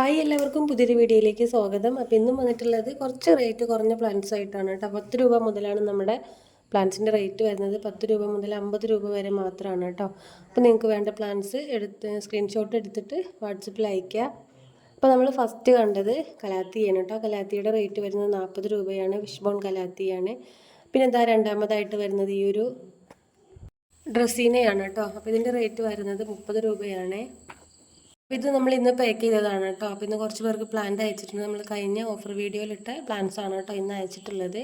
Hi എല്ലാവർക്കും പുതിയൊരു വീഡിയോയിലേക്ക് സ്വാഗതം. അപ്പോൾ ഇന്നും വന്നിട്ടുള്ളത് കുറച്ച് റേറ്റ് കുറഞ്ഞ പ്ലാന്റ്സ് ആയിട്ടാണ് കേട്ടോ. പത്ത് രൂപ മുതലാണ് നമ്മുടെ പ്ലാന്റ്സിന്റെ റേറ്റ് വരുന്നത്. പത്ത് രൂപ മുതൽ അമ്പത് രൂപ വരെ മാത്രമാണ് കേട്ടോ. അപ്പോൾ നിങ്ങൾക്ക് വേണ്ട പ്ലാന്റ്സ് എടുത്ത് സ്ക്രീൻഷോട്ട് എടുത്തിട്ട് വാട്സപ്പിൽ അയയ്ക്കുക. അപ്പോൾ നമ്മൾ ഫസ്റ്റ് കണ്ടത് കലാത്തിയാണ് കേട്ടോ. കലാത്തിയുടെ റേറ്റ് വരുന്നത് നാൽപ്പത് രൂപയാണ്. വിഷ്ബോൺ കലാത്തിയാണ്. പിന്നെ എന്താ രണ്ടാമതായിട്ട് വരുന്നത് ഈ ഒരു ഡ്രസ്സീനയാണ് കേട്ടോ. അപ്പോൾ ഇതിന്റെ റേറ്റ് വരുന്നത് മുപ്പത് രൂപയാണ്. ഇത് നമ്മൾ ഇന്ന് പാക്ക് ചെയ്തതാണ് കേട്ടോ. അപ്പോൾ ഇന്ന് കുറച്ച് പേർക്ക് പ്ലാന്റ് അയച്ചിട്ടുണ്ട്. നമ്മൾ കഴിഞ്ഞ ഓഫർ വീഡിയോയിലിട്ട പ്ലാന്റ്സ് ആണ് കേട്ടോ ഇന്ന് അയച്ചിട്ടുള്ളത്.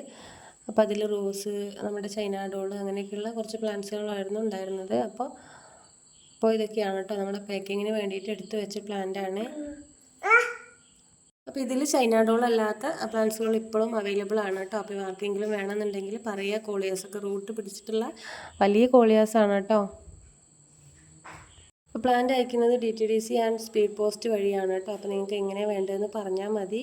അപ്പോൾ അതിൽ റോസ് നമ്മുടെ ചൈന ഡോൾ അങ്ങനെയൊക്കെയുള്ള കുറച്ച് പ്ലാന്റ്സുകളായിരുന്നു ഉണ്ടായിരുന്നത്. അപ്പോൾ അപ്പോൾ ഇതൊക്കെയാണ് കേട്ടോ നമ്മുടെ പാക്കിങ്ങിന് വേണ്ടിയിട്ട് എടുത്ത് വെച്ച പ്ലാന്റ് ആണ് അപ്പോൾ ഇതിൽ ചൈന ഡോൾ അല്ലാത്ത പ്ലാന്റ്സുകൾ ഇപ്പോഴും അവൈലബിൾ ആണ് കേട്ടോ. അപ്പോൾ ആർക്കെങ്കിലും വേണമെന്നുണ്ടെങ്കിൽ പറയുക കോളിയാസൊക്കെ റൂട്ട് പിടിച്ചിട്ടുള്ള വലിയ കോളിയാസാണ് കേട്ടോ. അപ്പോൾ പ്ലാന്റ് അയക്കുന്നത് D T D C and speed post വഴിയാണ് കേട്ടോ. അപ്പോൾ നിങ്ങൾക്ക് എങ്ങനെ വേണ്ടതെന്ന് പറഞ്ഞാൽ മതി.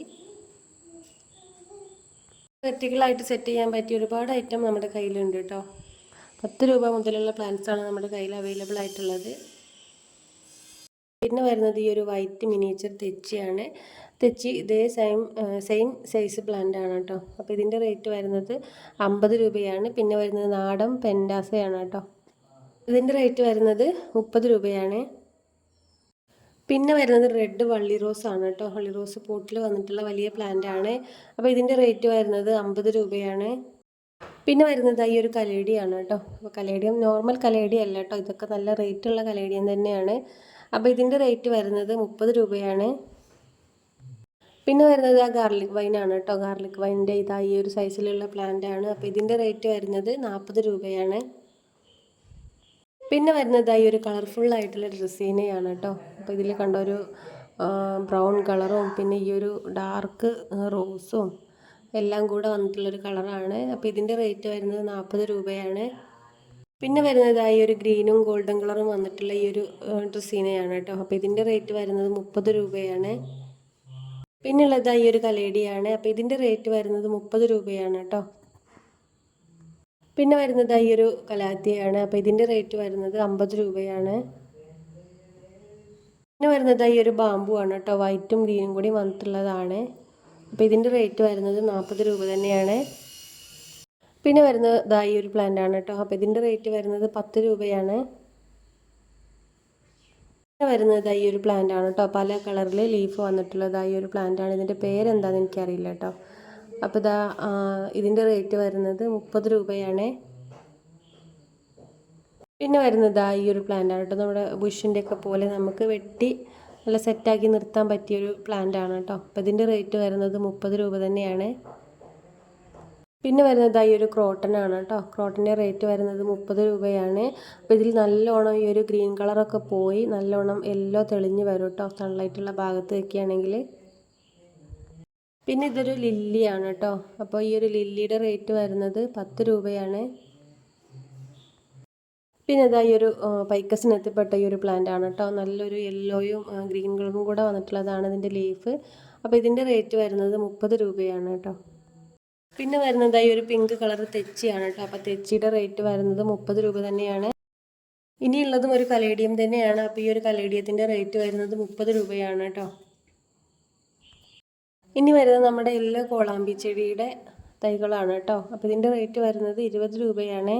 വെർട്ടിക്കലായിട്ട് സെറ്റ് ചെയ്യാൻ പറ്റിയ ഒരുപാട് ഐറ്റം നമ്മുടെ കയ്യിലുണ്ട് കേട്ടോ. പത്ത് രൂപ മുതലുള്ള പ്ലാന്റ്സ് ആണ് നമ്മുടെ കയ്യിൽ അവൈലബിൾ ആയിട്ടുള്ളത്. പിന്നെ വരുന്നത് ഈ ഒരു വൈറ്റ് മിനിയേച്ചർ തെച്ചിയാണ്. തെച്ചി ഇതേ സെയിം സെയിം സൈസ് പ്ലാന്റ് ആണ് കേട്ടോ. അപ്പോൾ ഇതിന്റെ റേറ്റ് വരുന്നത് അമ്പത് രൂപയാണ്. പിന്നെ വരുന്നത് നാടൻ പെൻഡാസയാണ് കേട്ടോ. ഇതിന്റെ റേറ്റ് വരുന്നത് മുപ്പത് രൂപയാണ്. പിന്നെ വരുന്നത് റെഡ് വള്ളി റോസ് ആണ് കേട്ടോ. വള്ളി റോസ് പോട്ടിൽ വന്നിട്ടുള്ള വലിയ പ്ലാന്റ് ആണ്. അപ്പോൾ ഇതിന്റെ റേറ്റ് വരുന്നത് അമ്പത് രൂപയാണ്. പിന്നെ വരുന്നത് ഈ ഒരു കലേഡിയാണ് കേട്ടോ. അപ്പോൾ കലേഡിയം നോർമൽ കലേഡി അല്ല കേട്ടോ. ഇതൊക്കെ നല്ല റേറ്റുള്ള കലേഡിയം തന്നെയാണ്. അപ്പോൾ ഇതിന്റെ റേറ്റ് വരുന്നത് മുപ്പത് രൂപയാണ്. പിന്നെ വരുന്നത് ആ ഗാർലിക് വൈൻ ആണ് കേട്ടോ. ഗാർലിക് വൈന്റെ ഇതാ ഈ ഒരു സൈസിലുള്ള പ്ലാന്റ് ആണ്. അപ്പോൾ ഇതിന്റെ റേറ്റ് വരുന്നത് നാൽപ്പത് രൂപയാണ്. പിന്നെ വരുന്നത് ഈ ഒരു കളർഫുൾ ആയിട്ടുള്ള ഡ്രസ്സീനെയാണ് കേട്ടോ. അപ്പോൾ ഇതിൽ കണ്ട ഒരു ബ്രൗൺ കളറും പിന്നെ ഈ ഒരു ഡാർക്ക് റോസും എല്ലാം കൂടെ വന്നിട്ടുള്ളൊരു കളറാണ് അപ്പോൾ ഇതിന്റെ റേറ്റ് വരുന്നത് നാൽപ്പത് രൂപയാണ്. പിന്നെ വരുന്നത് ഈ ഒരു ഗ്രീനും ഗോൾഡൻ കളറും വന്നിട്ടുള്ള ഈ ഒരു ഡ്രസ്സീനെയാണ് കേട്ടോ. അപ്പോൾ ഇതിന്റെ റേറ്റ് വരുന്നത് മുപ്പത് രൂപയാണ്. പിന്നെ ഉള്ളത് ഈ ഒരു കലേഡിയാണ് അപ്പോൾ ഇതിന്റെ റേറ്റ് വരുന്നത് മുപ്പത് രൂപയാണ് കേട്ടോ. പിന്നെ വരുന്നത് ഈ ഒരു കലാത്തിയാണ്. അപ്പോൾ ഇതിന്റെ റേറ്റ് വരുന്നത് അമ്പത് രൂപയാണ്. പിന്നെ വരുന്നത് ഈ ഒരു ബാമ്പു ആണ് കേട്ടോ. വൈറ്റും ഗ്രീനും കൂടി വന്നിട്ടുള്ളതാണ്. അപ്പോൾ ഇതിന്റെ റേറ്റ് വരുന്നത് നാൽപ്പത് രൂപ തന്നെയാണ്. പിന്നെ വരുന്നത് ഈ ഒരു പ്ലാന്റ് ആണ് കേട്ടോ. അപ്പോൾ ഇതിന്റെ റേറ്റ് വരുന്നത് പത്ത് രൂപയാണ്. പിന്നെ വരുന്നത് ഈ ഒരു പ്ലാന്റ് ആണ് കേട്ടോ. പല കളറിൽ ലീഫ് വന്നിട്ടുള്ളത് ഈ ഒരു പ്ലാന്റ് ആണ്. ഇതിന്റെ പേരെന്താണെന്ന് എനിക്കറിയില്ല കേട്ടോ. അപ്പോൾ ഇതാ ഇതിന്റെ റേറ്റ് വരുന്നത് മുപ്പത് രൂപയാണ്. പിന്നെ വരുന്നത് ആ ഈ ഒരു പ്ലാന്റ് ആണ് കേട്ടോ. നമ്മുടെ ബുഷിന്റെ ഒക്കെ പോലെ നമുക്ക് വെട്ടി നല്ല സെറ്റാക്കി നിർത്താൻ പറ്റിയൊരു പ്ലാന്റ് ആണ് കേട്ടോ. അപ്പോൾ ഇതിന്റെ റേറ്റ് വരുന്നത് മുപ്പത് രൂപ തന്നെയാണ്. പിന്നെ വരുന്നത് ഈ ഒരു ക്രോട്ടൺ ആണ് കേട്ടോ. ക്രോട്ടന്റെ റേറ്റ് വരുന്നത് മുപ്പത് രൂപയാണ്. അപ്പോൾ ഇതിൽ നല്ലോണം ഈ ഒരു ഗ്രീൻ കളറൊക്കെ പോയി നല്ലോണം യെല്ലോ തെളിഞ്ഞ് വരും കേട്ടോ. സൺലൈറ്റുള്ള ഭാഗത്ത് വെക്കുകയാണെങ്കിൽ. പിന്നെ ഇതൊരു ലില്ലിയാണ് കേട്ടോ. അപ്പോൾ ഈ ഒരു ലില്ലിയുടെ റേറ്റ് വരുന്നത് പത്ത് രൂപയാണ്. പിന്നെ ഇതാ ഈ ഒരു പൈക്കസിനെത്തിപ്പെട്ട ഈ ഒരു പ്ലാന്റ് ആണ് കേട്ടോ. നല്ലൊരു യെല്ലോയും ഗ്രീൻ കളറും കൂടെ വന്നിട്ടുള്ളതാണ് ഇതിന്റെ ലീഫ് അപ്പോൾ ഇതിന്റെ റേറ്റ് വരുന്നത് മുപ്പത് രൂപയാണ് കേട്ടോ. പിന്നെ വരുന്നത് ഈ ഒരു പിങ്ക് കളർ തെച്ചിയാണ് കേട്ടോ. അപ്പോൾ തെച്ചിയുടെ റേറ്റ് വരുന്നത് മുപ്പത് രൂപ തന്നെയാണ്. ഇനിയുള്ളതും ഒരു കലേഡിയം തന്നെയാണ്. അപ്പോൾ ഈ ഒരു കലേഡിയത്തിന്റെ റേറ്റ് വരുന്നത് മുപ്പത് രൂപയാണ് കേട്ടോ. ഇനി വരുന്നത് നമ്മുടെ എല്ലാ കോളാമ്പി ചെടിയുടെ തൈകളാണ് കേട്ടോ. അപ്പോൾ ഇതിന്റെ റേറ്റ് വരുന്നത് ഇരുപത് രൂപയാണ്.